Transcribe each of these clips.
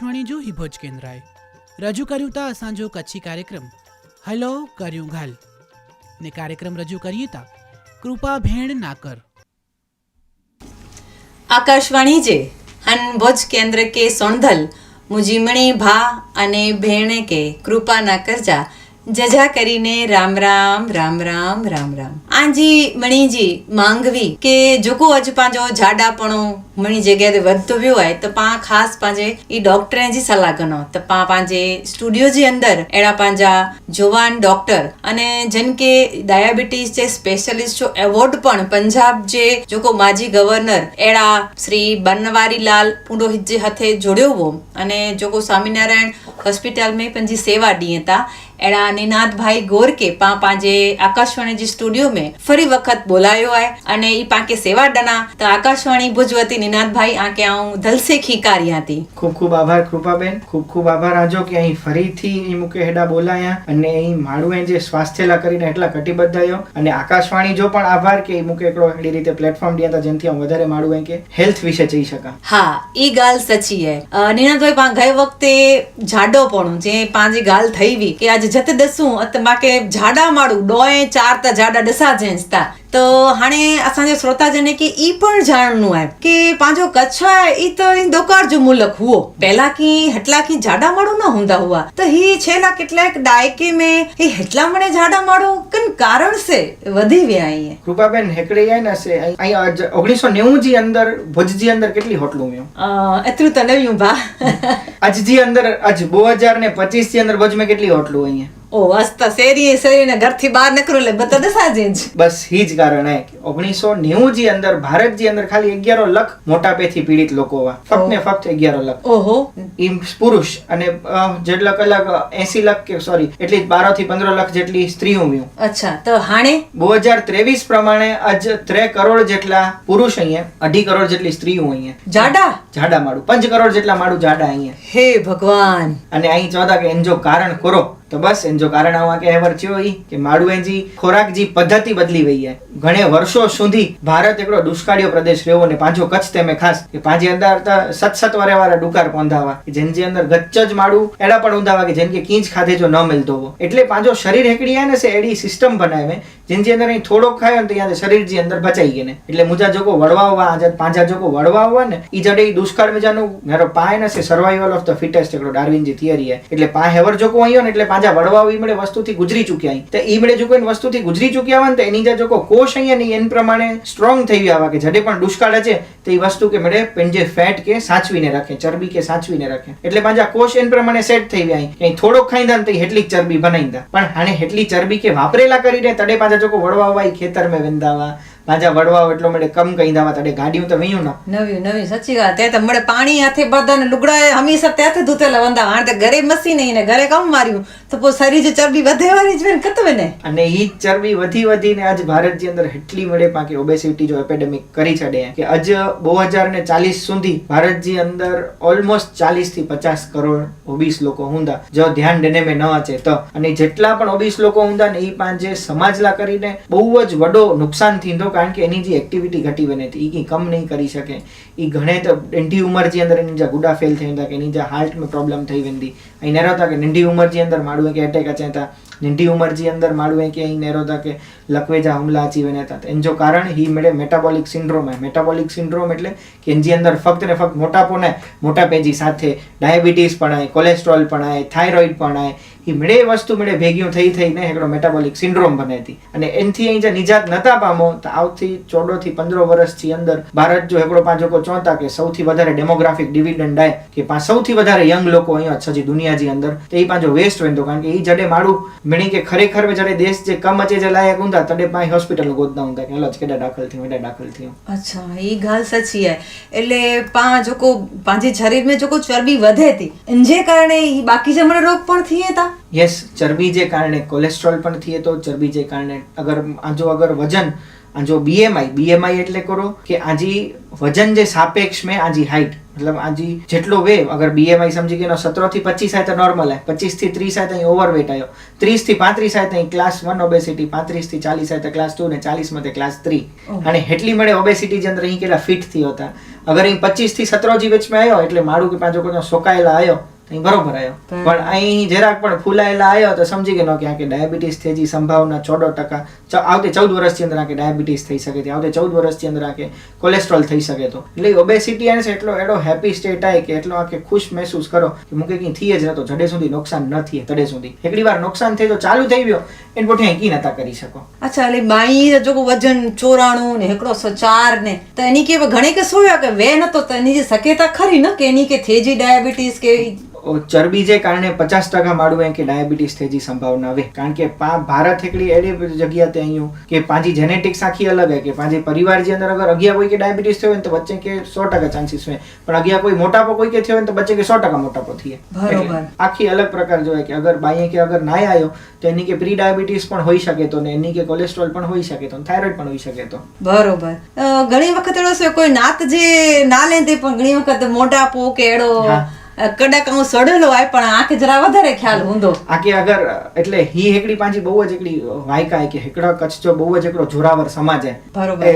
આકાશવાણી જો હિભોજ કેન્દ્રાએ રજૂ કર્યું તા અસાંજો કચ્છી કાર્યક્રમ. હલો, કર્યું ઘાલ. ને કાર્યક્રમ રજૂ કરીએ તા કૃપા ભેણ નાકર. આકાશવાણી જે હન ભોજ કેન્દ્ર કે સોણધલ મુજીમણી ભા અને ભેણે કે કૃપા ના કરજા જજા કરીને રામ રામ રામ રામ રામ રામ. આંજી મણીજી માંગવી કે જોકો અજ પાંજો જાડાપણો મણી જગ્યાએ વધતો વ્યો હોય, તો પા ખાસ પાંજે ઈ ડોક્ટર જી સલાહ ગનો તો પા પાંજે સ્ટુડિયો જે અંદર એડા પાંજા જોવાન ડોક્ટર અને જેન કે ડાયાબિટીસ જે સ્પેશિયલિસ્ટ છો, એવોર્ડ પણ પંજાબ જે જોકો માજી ગવર્નર એડા શ્રી બનવારીલાલ પુંડોહિત જે હાથે જોડ્યો હો અને જોકો સ્વામિનારાયણ હોસ્પિટલ મેં પંજી સેવા ડીએ તા એડા નિનાદભાઈ ગોરકે પા પાંજે આકાશવાણી જે સ્ટુડિયો મેં ફરી વખત બોલાયો આય. અને ઈ સેવા સેવાડના તો આકાશવાણી ભુજવતી નિનાદભાઈ આંકે હું ધલસે ખીકારી હતી ખૂબ ખૂબ આભાર કૃપાબેન. ખૂબ ખૂબ આભાર આજો કે અહીં ફરીથી ઈ મુકે હેડા બોલાયા. અને અહીં માળુએ જે સ્વાસ્થ્યલા કરીને એટલા કટિબદ્ધ આવ્યો અને આકાશવાણી જો પણ આભાર કે ઈ મુકે એકડો એડી રીતે પ્લેટફોર્મ દિયા હતા જેનથી હું વધારે માળુએ કે હેલ્થ વિશે જઈ શકા. હા ઈ ગાલ સચી હે. નિનાદભાઈ પાંક ગઈ વખતે જાડો પણ જે પાંજી ગાલ થઈ કે આજે જતે દસું અત માકે જાડા માળું ડોએ ચાર તા જાડા ડસા 사진스타 त हाणे असांजे श्रोता जन खे ई पण ॼाणणो आहे की पंहिंजो कच्छ आहे ई त इंदोकार जो मुल्क हुओ पहला की हेटला की जाडा माण्हू न हूंदा हुआ त ही छेला કેટલાક દાયકે મેં એ હેટલા મને જાડા માળો કન કારણ સે વધી વ્યા અહીં કૃપાબેન હેકડે જાય ને સે અહીં ઓગણીસો નેવું જી અંદર ભુજ જી અંદર કેટલી હોટલું મેં? એટલું તને યુ બા. આજ જી અંદર આજ બો હજાર ને પચીસથી અંદર ભુજ મેં કેટલી હોટલું અહીંયા? ઓ અસ્ત શેરી શેરી ને ઘરથી બહાર નીકળું લે બધા દસા જ. બસ હી જ કારણ ઓગણીસો નેવું જી અંદર ભારત જી અંદર ખાલી અગિયારો લખ મોટાપેથી પીડિત લોકો હોવા. ફક્ત ને ફક્ત અગિયારો લખ. ઓહો. પુરુષ અને જેટલા કલાક એસી લખ કે સોરી એટલી બારો થી પંદર લખ જેટલી સ્ત્રીઓ ઉમ્યું અચ્છા તો હાણે? બે હજાર ત્રેવીસ પ્રમાણે આજ ત્રે કરોડ જેટલા પુરુષ અહીંયા અઢી કરોડ જેટલી સ્ત્રીઓ અહીંયા. જાડા? જાડા માડું પંચ કરોડ જેટલા માડું જાડા અહીંયા. હે ભગવાન. અને અહીં ચોદા કે એન જો કારણ કરો તો બસ એન જો કારણ આવા કે એવર થયો ઈ કે માડું એજી ખોરાક જી પદ્ધતિ બદલી વઈ હે. ઘણે વર્ષો સુધી ભારત એકડો દુષ્કાળીયો પ્રદેશ રહ્યો ને પાંજો કચ્છ તેમે ખાસ કે પાંજી અંદર સત સત વારે વારે ડુકાર પોંધાવા. કે જેનજી અંદર ગચ્ચ જ માડું, એડા પણ ઊંધાવા કે જેન કે કીંચ ખાધે જો ન મિલતો એટલે પાંજો શરીર હેકડી હે ને સે એડી સિસ્ટમ બનાવે. જેનજી અંદર અહીં થોડોક ખાયો ને તો અહીંયા શરીર જે અંદર બચાઈ ગયા ને. એટલે મુજા જોકો વડવા હોવા આજે પાંજા જોકો વડવા હોવા ને એ જડે એ દુષ્કાળ મજાનું, મારો પાય ને છે સર્વાઈવલ ઓફ ધ ફિટેસ્ટ એકડો ડાર્વિનજી થિયરી હે એટલે પા હેવર જોકો અહીંયા ને, એટલે પાંજા વડવા ઈ મળે વસ્તુથી ગુજરી ચૂક્યા અહીં. તો ઈ મળે જો કોઈ વસ્તુથી ગુજરી ચૂક્યા હોય ને, તો એની જે જોકો કોષ અહીંયા ને એન પ્રમાણે સ્ટ્રોંગ થઈ ગયા કે જડે પણ દુષ્કાળ છે તો વસ્તુ કે મળે પેન્જે ફેટ કે સાચવીને રાખે, ચરબી કે સાચવીને રાખે. એટલે પાંજા કોષ એન પ્રમાણે સેટ થઈ ગયા અહીં. થોડોક ખાઈ ને તો એટલી ચરબી બનાવી દા. પણ હાણે એટલી ચરબી કે વાપરેલા કરીને તડે પાંજા જોકો વડવા હોવા ઈ ખેતર મેં વેંદાવા. પાંજા વડવા એટલો મળે કમ કઈ દાવા તડે ગાડીઓ તો વયું ના. નવી નવી સાચી વાત. તે તો મળે પાણી હાથે બધાને લુગડા હંમેશા ત્યાંથી ધૂતેલા વંદા. હાણ તે ઘરે મસી નહીં ને ઘરે કમ માર્યું. તો પો શરીર જે ચરબી વધેવાની જ બેન કતવે ને? અને ઈ ચરબી વધી વધીને આજ ભારત અંદર એટલી મળે પાકી ઓબેસિટી જો એપેડેમિક કરી છડે કે આજ બે હજાર ને ચાલીસ સુધી ભારતજી અંદર ઓલમોસ્ટ ચાલીસથી પચાસ કરોડ ઓબીસ લોકો હુંદા. જો ધ્યાન દેને મે ન અચે તો. અને જેટલા પણ ઓબીસ લોકો હુંદા ને ઈ પાંજે સમાજલા કરીને બહુ જ વડો નુકસાન થીંદો કારણ કે એની જે એક્ટિવિટી ઘટી બને હતી. એ કંઈ કમ નહીં કરી શકે. એ ઘણે તો નંઢી ઉંમરજી અંદર એની જે ગુડા ફેલ થઈ હતા કે એની જે હાર્ટમાં પ્રોબ્લેમ થઈ વેંદી અહીં નેરો હતા કે નંઢી ઉંમરજી અંદર માડું કે એટેક અચાતા. નંઢી ઉંમર જે અંદર માડું કે અહીં નેરો હતા કે લકવેજા હુમલા અચી વેને હતા એન જો કારણ હી મળે મેટાબોલિક સિન્ડ્રોમ હે મેટાબોલિક સિન્ડ્રોમ એટલે કે એની અંદર ફક્ત ને ફક્ત મોટાપો ને મોટાપેજી સાથે ડાયાબિટીસ પણ આય કોલેસ્ટ્રોલ પણ આય થાઇરોઇડ પણ આય એ મળે વસ્તુ મળે ભેગીઓ થઈ થઈને એકડો મેટાબોલિક સિન્ડ્રોમ બને હતી અને એનથી અહીં જે નિજાત નતા પામો, તો આવતી ચોડો થી પંદરો વર્ષથી અંદર ભારત જો એકડો પાંચ લોકો ચોંતા કે સૌથી વધારે ડેમોગ્રાફિક ડિવિડન્ડ આય, કે પાંચ સૌથી વધારે યંગ લોકો અહીંયા છે જે દુનિયાજી અંદર, તો એ પાંચો વેસ્ટ વેંદો કારણ કે એ જડે માડું મેણી કે ખરેખર જડે દેશ જે કમ અચે જે લાયક ઊંધા તડે પાંચ હોસ્પિટલ ગોતના ઊંધા કે હલો કેડા દાખલ થયું એડા દાખલ થયું. અચ્છા એ ગાલ સચી હે. એટલે પા જોકો પાંજે શરીર में જોકો ચરબી વધે હતી જે કારણે ઈ બાકી જમણ રોગ પણ થઈએ તા? યસ ચરબી જે કારણે કોલેસ્ટ્રોલ પણ થઈએ તો ચરબી જે કારણે અગર આજો અગર વજન જો બીએમઆઈ બીએમઆઈ એટલે કરો કે આજી વજન જે સાપેક્ષ મેં આજી હાઈટ મતલબ આજી જેટલો વે અગર બીએમઆઈ સમજી ગયો એનો થી પચીસ આય તો નોર્મલ આય પચીસથી ત્રીસ આય અહીં ઓવરવેટ આવ્યો. ત્રીસથી પાંત્રીસ આય અહીં ક્લાસ વન ઓબેસિટી પાંત્રીસથી ચાલીસ આય તો ક્લાસ ટુ ને ચાલીસમાં ક્લાસ થ્રી અને હેટલી મળે ઓબેસિટી જે અંદર અહીં કેટલા ફિટથી હતા. અગર અહીં પચીસથી સત્તરોજી વચમાં આવ્યો એટલે મારું કે પાછો કોઈ સોકાયેલા આવ્યો બરોબર આવ્યો પણ અહીં જરાક પણ ફૂલાયેલા આવ્યો તો સમજી ગયો કે આંકે ડાયાબિટીસ થઈ સંભાવના ચોડો ટકા. આવતી ચૌદ વર્ષની અંદર આંકે ડાયાબિટીસ થઈ શકે છે. આવતી ચૌદ વર્ષની અંદર આખે કોલેસ્ટ્રોલ થઈ શકે તો. એટલે ઓબેસિટી એને એટલો એડો હેપી સ્ટેટ આવે કે એટલો આખે ખુશ મહેસૂસ કરો કે મૂકે કંઈ થઈ જ નતો જડે સુધી નુકસાન ન થઈએ તડે સુધી. એકડી વાર નુકસાન થઈ તો ચાલુ થઈ ગયો. એને પોતે અહીં કી નતા કરી શકો? અચ્છા એટલે બાઈ જો વજન ચોરાણું ને એકડો સો ચાર ને તો એની કે ઘણી કે શું કે વે નતો તો એની જે શક્યતા ખરી ને કે એની કે થેજી ડાયાબિટીસ કે ચરબી જે કારણે પચાસ ટકા માળું એ કે ડાયાબિટીસ થઈ સંભાવના આવે કારણ કે પા ભારત એકલી એડી જગ્યા તે અહીં કે પાંચી જેનેટિક્સ આખી અલગ હે કે પાંચી પરિવાર જે અંદર અગર અગિયાર કોઈ કે ડાયાબિટીસ થયો હોય તો બચ્ચે કે સો ટકા ચાન્સીસ હોય. પણ અગિયા કોઈ મોટાપો કોઈ કે થયો હોય તો બચ્ચે કે સો ટકા મોટાપો થઈએ બરોબર. આખી અલગ પ્રકાર જોઈએ કે અગર બાઈએ કે અગર ના આવ્યો તો એની કે પ્રી ડાયાબિટીસ પણ હોઈ શકે તો ને એની કે કોલેસ્ટ્રોલ પણ હોઈ શકે તો થાઇરોઇડ પણ હોઈ શકે તો. બરોબર. ઘણી વખત એવો કોઈ નાત જે ના લે તે પણ ઘણી વખત મોટાપો કે એડો અ, હું સડેલો હોય પણ આંખ જરા વધારે ખ્યાલ ઊંધો. આ કે અગર એટલે હી હેકડી પાંજી બહુ જ એકડી વાયકા કે હેકડા કચ્છ જો બહુ જ એકડો જોરાવર સમાજ હે. બરોબર.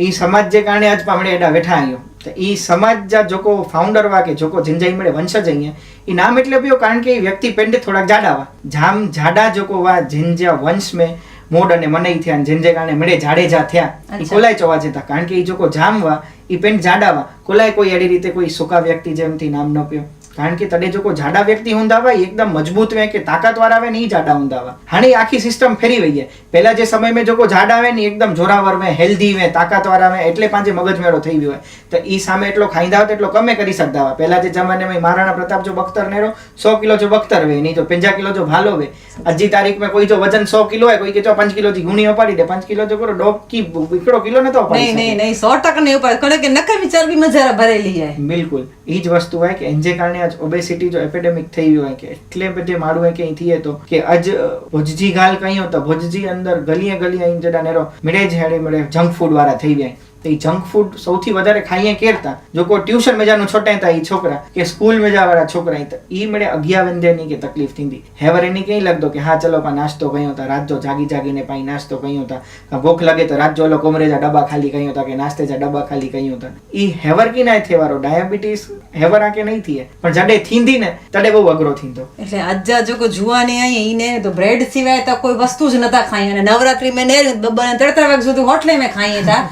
ઈ સમાજ જે કારણે આજ પામડે એડા બેઠા આયો. તો ઈ સમાજ જા જોકો ફાઉન્ડર વા કે જોકો જિંજાઈ મળે વંશજ અહીંયા ઈ નામ એટલે પયો કારણ કે ઈ વ્યક્તિ પેન્ડે થોડાક જાડા વા જામ જાડા જોકો વા જિંજા વંશ મે મોડ અને મનઈ થયા અને જે કારણે મળે જાડેજા થયા. કોલાઈ. કોલાય ચવા જતા. કારણ કે ઈ જોકો જામ વા ઈ પેન્ટ જાડાવા. કોલાઈ કોલાય કોઈ એડી રીતે કોઈ સુકા વ્યક્તિ જેમથી નામ ન પયો કારણ કે તડે જો જાડા વ્યક્તિ ઊંધાવા એકદમ મજબૂત વે કે તાકાતવાર આવે ને ઈ જાડા ઊંધાવા. હાણી આખી સિસ્ટમ ફેરી વહીએ પહેલા જે સમય में જો કોઈ જાડા આવે ને એકદમ જોરાવર વે હેલ્ધી વે તાકાતવાર આવે એટલે પાંચે મગજ મેળો થઈ ગયો હોય. તો એ સામે એટલો ખાઈંદા હોય એટલો કમે કરી શકતા હોય. પહેલા જે જમાનામાં મહારાણા પ્રતાપ જો બખ્તર નેરો સો કિલો જો બખ્તર વે નહીં તો પંજા કિલો જો ભાલો વે. આજની તારીખ में કોઈ જો વજન સો કિલો હોય કોઈ કે જો પાંચ કિલો થી ગુણી ઉપાડી દે. પાંચ કિલો જો કરો ડોક કી એકડો કિલો ને તો નહીં નહીં નહીં સો ટકા નહીં ઉપાડે કે નકામી ચરબીમાં જરા ભરેલી જાય. બિલકુલ. એ જ વસ્તુ હોય કે એન જે કારણે આજ ઓબેસિટી જો એપિડેમિક થઈ ગયું હોય કે એટલે બધે મારું હોય કે અહીંથી તો કે આજ ભુજજી ગાલ કઈ તો ભુજજી અંદર ગલીએ ગલીએ અહીં જડા નેરો મળે જ હેડે મળે, જંક ફૂડ વાળા થઈ જાય. તો એ જંક ફૂડ સૌથી વધારે ખાઈએ કેરતા? જો કોઈ ટ્યુશન મજાનું છોટાતા એ છોકરા, કે સ્કૂલ મજા વાળા છોકરા એ મળે અગિયારની કે તકલીફથી હેવર એની કઈ લગતો કે હા, ચલો પા નાસ્તો કયો હતા રાત જો જાગી જાગીને પાઈ નાસ્તો કયો હતા ભૂખ લાગે તો રાત જો લો કોમરેજા ડબ્બા ખાલી કયો હતા કે નાસ્તે જા ડબ્બા ખાલી કહ્યું હતા ઈ હેવર કી ના થેવારો? ડાયાબિટીસ હેવર કે નહીં થઈએ પણ જડે થીંધી ને, તડે બહુ અઘરો થીંધો. એટલે અજા જો કોઈ જુવાની આવી ઈને, તો બ્રેડ સિવાય તો કોઈ વસ્તુ જ નતા ખાઈ અને નવરાત્રી મેં ને બબ્બને ત્રણ ત્રણ વાગ સુધી હોટલે મેં ખાઈ હતા.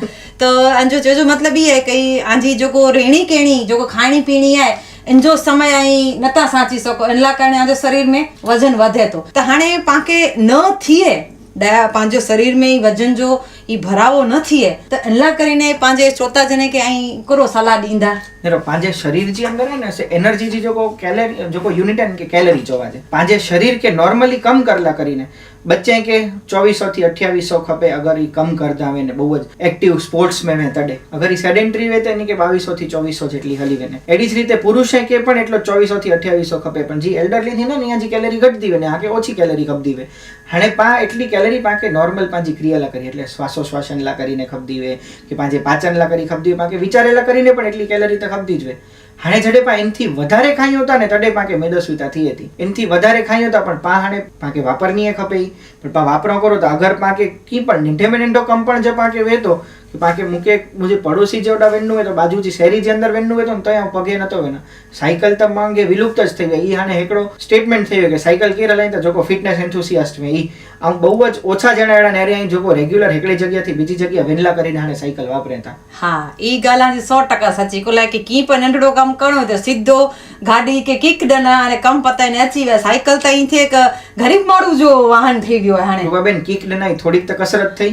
તો अंजो जो जो मतलब ये है कई आंजी जो रेणी केणी जो खाणी पीणी है इन जो समय ऐं नथा साची सघो इन लाइ कारण आंजो शरीर में वज़न वधे थो त हाणे पाण खे न थिए पंहिंजो शरीर में ई वज़न जो એ ભરાવો નથી એ. તો એટલા કરીને પાંજે ચોતા જને કે અહીં કરો સલાહ ઈંદા નેરો પાંજે શરીર જી અંદર ને, સે એનર્જી જે જોકો કેલરી, જોકો યુનિટ એન્ડ કે કેલરી જોવા છે. પાંજે શરીર કે નોર્મલી કમ કરલા કરીને, બચ્ચે કે ચોવીસો થી અઠ્યાવીસો ખપે અગર ઈ કમ કરતા આવે ને, બહુ જ એક્ટિવ સ્પોર્ટ્સ મેન તડે. અગર એ સેડેન્ટરી વે તો એની કે બાવીસો થી ચોવીસો જેટલી હલી વેને એડી જ રીતે પુરુષે કે પણ એટલો ચોવીસો થી અઠ્યાવીસો ખપે. પણ જે એલ્ડરલી થી ને અહીંયા જે કેલેરી ઘટતી હોય ને, આ કે ઓછી કેલરી ખપતી હોય. હણે પા એટલી કેલેરી પા કે નોર્મલ પાંજી ક્રિયાલા કરી, એટલે શ્વાસ પાંચસો શ્વાસનલા કરીને ખપતી હોય કે પાંચે પાચનલા કરી ખપતી હોય કે વિચારેલા કરીને પણ એટલી કેલરી તો ખપતી જ હોય. હાણે જડે પા એનથી વધારે ખાઈ હતા ને તડે પાકે મેદસ્વીતા થઈ હતી. એનથી વધારે ખાઈ હતા પણ પા હાણે પાકે વાપરનીએ ખપે પણ પા વાપરો કરો તો અગર પાકે કી પણ નીંઢે મેં નીંઢો કમ પણ જે પાકે વેતો કે પાકે મૂકે મુજે પડોશી જેવડા વેનનું હોય તો, બાજુજી શેરી જે અંદર વેનનું હોય તો ત્યાં પગે નતો વેના સાયકલ તો માંગે વિલુપ્ત જ થઈ ગઈ. એ હાને એકડો સ્ટેટમેન્ટ થઈ ગયો કે સાયકલ કેરા લઈને તો જોકો ફિટનેસ એન્થુસિયાસ્ટ મેં એ આમ બહુ જ ઓછા જણા એના નેરે અહીં જોવો રેગ્યુલર એકલી જગ્યાથી બીજી જગ્યા વેલા કરીને આને સાયકલ વાપરે તા હા ઈ ગાલાની 100% સાચી. કોલા કે કી પણ નંડડો કામ કણો તો સીધો ગાડી કે કિક દના અને કમ પતાઈને અચીવે સાયકલ તો અહીં થી ગરીબ મારું જો વાહન થઈ ગયો હાણે બેન કિક દના થોડીક તો કસરત થઈ.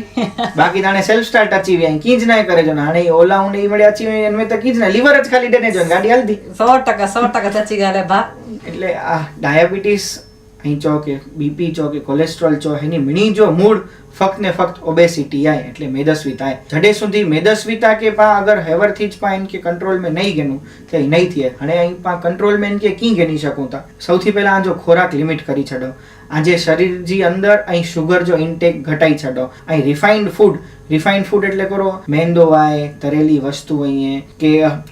બાકી તાણે સેલ્ફ સ્ટાર્ટ અચીવે અહીં કીજ ના કરે જો હાણે ઓલા હું નહીં મળ્યા અચીવે એને તો કીજ ના. લીવર જ ખાલી દેને જો ગાડી હાલતી. સો ટકા સો ટકા સાચી ગાલે ભા એટલે આ ડાયાબિટીસ અહીં ચો કે બીપી ચો કે કોલેસ્ટ્રોલ ચો એની મીણી જો મૂળ ફક્ત ને ફક્ત ઓબેસિટી આય, એટલે મેદસ્વીતા જડે સુધી મેદસ્વીતા કે પા અગર હેવરથી જ પા કે કંટ્રોલ મે નહીં ગેનું કે નહીં થયે. અને અહીં પા કંટ્રોલ में કે કી ગેની શકું તા? સૌથી પહેલા આ જો ખોરાક લિમિટ કરી છડો. આજે શરીરજી અંદર અહીં શુગર જો ઇન્ટેક ઘટાઈ છડો. અહીં રિફાઇન્ડ ફૂડ રિફાઇન્ડ ફૂડ એટલે કરો, મેંદો આય, તરેલી વસ્તુ અહીં કે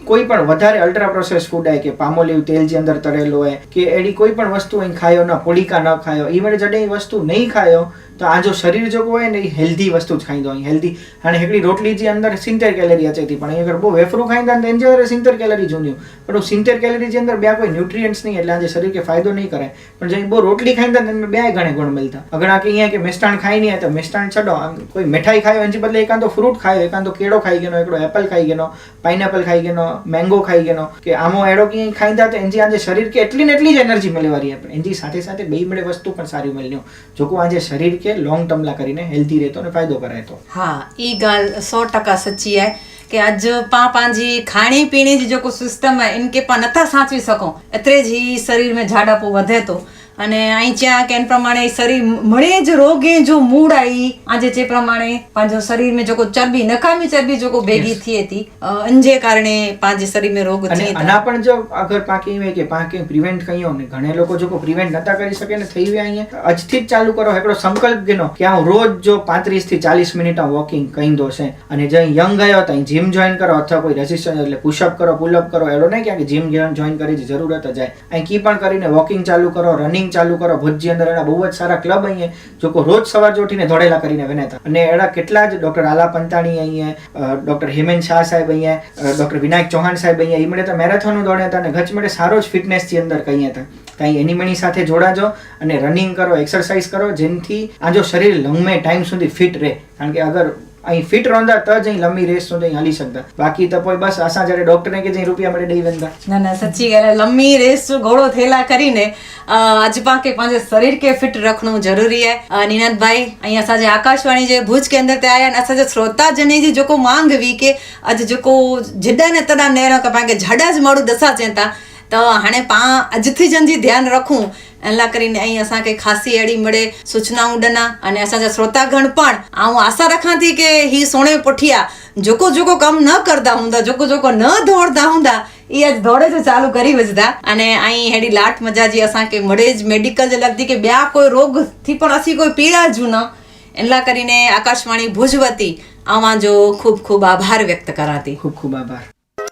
કોઈ પણ વધારે અલ્ટ્રા પ્રોસેસ ફૂડ આય, કે પામોલિવ તેલ જે અંદર તરેલો હોય કે એડી કોઈ પણ વસ્તુ અહીં ખાયો ન, પોલિકા ન ખાયો, ઈવન જડે એ વસ્તુ નહીં ખાયો તો આ જો શરીર જો હોય ને એ હેલ્ધી વસ્તુ જ ખાઈ દો અહીં. હેલ્ધી અને એકડી રોટલી જે અંદર સિત્તેર કેલેરી હતી પણ અહીં બહુ વેફરું ખાઈ દે એની અંદર સિત્તેર કેલેરી જૂન્યું પણ સિત્તેર કેલેરી જે અંદર બે કોઈ ન્યુટ્રિયન્ટ્સ નહીં, એટલે આજે શરીર કે ફાયદો નહીં કરે. પણ જે બહુ રોટલી ખાઈ દે એને બે ગણે ગુણ મળતા. અગર આ કે અહીંયા કે મેસ્ટાણ ખાઈ નહીં તો મેસ્ટાણ છડો કોઈ મીઠાઈ ખાયો એની બદલે એકાંતો ફ્રૂટ ખાયો એકાંતો કેળો ખાઈ ગયો એકડો એપલ ખાઈ ગયો પાઇનેપલ ખાઈ ગયો મેંગો ખાઈ ગયો કે આમો એડો કે ખાઈ દે તો એની આજે શરીર કે એટલી ને એટલી જ એનર્જી મળે આપણે. એની સાથે સાથે બે મળે વસ્તુ પણ સારી મળ્યું જોકો આજે શરીર કે લોંગ ટર્મલા કરીને હેલ્ધી રહેતો ને ફાયદો કરાય તો હા ઈ ॻाल्हि सौ टका सची आहे કે अॼु पाण पंहिंजी खाइणी पीणी जी जेको सिस्टम आहे इन खे पाण नथा साचवी सघूं एतिरे जी शरीर में जाडापो वधे थो અને અહીં જ્યાં કેન પ્રમાણે શરીર મળે જ રોગે જો મૂળ આવી આજે જે પ્રમાણે પાંજો શરીર મેં જોકો ચરબી નકામી ચરબી જોકો ભેગી થઈ હતી અંજે કારણે પાંજે શરીર મેં રોગ થઈ અને પણ જો અગર પાકી હોય કે પાકી પ્રિવેન્ટ કહીયો ને ઘણે લોકો જોકો પ્રિવેન્ટ નતા કરી શકે ને થઈ હોય અહીંયા. અજથી જ ચાલુ કરો એકડો સંકલ્પ ગનો કે હું રોજ જો 35 થી 40 મિનિટ વોકિંગ કઈ દો છે. અને જે યંગ ગયો ત્યાં જીમ જોઈન કરો અથવા કોઈ રેસિસ્ટન્સ એટલે પુશઅપ કરો પુલઅપ કરો એડો નહીં કે જીમ જોઈન કરી જરૂરત જાય. અહીં કી પણ કરીને વોકિંગ ચાલુ કરો રનિંગ ચાલુ કરો. ભુજની અંદર એના બહુ જ સારા ક્લબ અહીંયા. જોકો રોજ સવાર ઉઠીને દોડેલા કરીને વેનેતા અને એના કેટલા જ ડોક્ટર આલા પંતાણી અહીંયા ડોક્ટર હેમેન શાહ સાહેબ અહીંયા ડોક્ટર વિનાયક ચૌહાણ સાહેબ અહીંયા એ મળે તો મેરેથોન દોડ્યા હતા અને ગચમેળે સારો જ ફિટનેસથી અંદર કહીએ હતા. કાંઈ એની મની સાથે જોડાજો અને રનિંગ કરો એક્સરસાઇઝ કરો, જેનાથી આ જો શરીર લંબે ટાઈમ સુધી ફિટ રહે. કારણ કે અગર અહીં ફિટ રોંદા તો જ અહીં લંબી રેસ સુધી હાલી શકતા. બાકી તો કોઈ બસ આશા જ્યારે ડોક્ટરને કે જઈ રૂપિયા મળે દઈ વેંદા ના ના સચ્ચી ગાલે લંબી રેસ જો ઘોડો થેલા કરીને આજપા કે પાંજે શરીર કે ફિટ રખણું જરૂરી है નિનાદભાઈ અહીં અસાજે આકાશવાણી જે ભુજ કે અંદર તે આયા અને અસાજે શ્રોતા જને જે જોકો માંગવી કે આજ જોકો જડા ને તડા નેરો કે પાંગે જડા જ માડું દસા ચેતા झड़ा ज माण्हू ॾसा चवनि था त हाणे पाण अॼु जन जी ध्यानु रखूं इन लाइ કરીને અહીં असांखे ख़ासी अहिड़ी मिड़े सूचनाऊं ॾिना अने असांजा श्रोतागण पण ऐं आशा रखां थी की ही सोणे पुठिया जेको जेको कमु न करदा हूंदा जेको जेको न दौड़दा हूंदा એ આજ દોડે જ ચાલુ કરી વજતા અને અહીં હેડી લાટ મજા जी असांखे મળે જ મેડિકલ જે લગતી કે ॿिया કોઈ રોગથી પણ અસી કોઈ પીડાજું ન એના કરીને આકાશવાણી ભુજ વતી આવાં જો ખૂબ ખૂબ આભાર વ્યક્ત કરાતી ખૂબ ખૂબ આભાર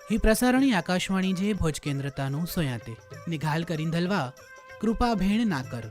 ಈ ಪ್ರಸಾರಣಿ ಆಕಾಶವಾಣಿ ಜೆ ಭೋಜ ಕೇಂದ್ರತಾನು ಸೊಯಾತೆ ನಿಘಾಲ್ ಕರಿಂದಲ್ವಾ ಕೃಪಾ ಭೇಣ ನಾಕರ್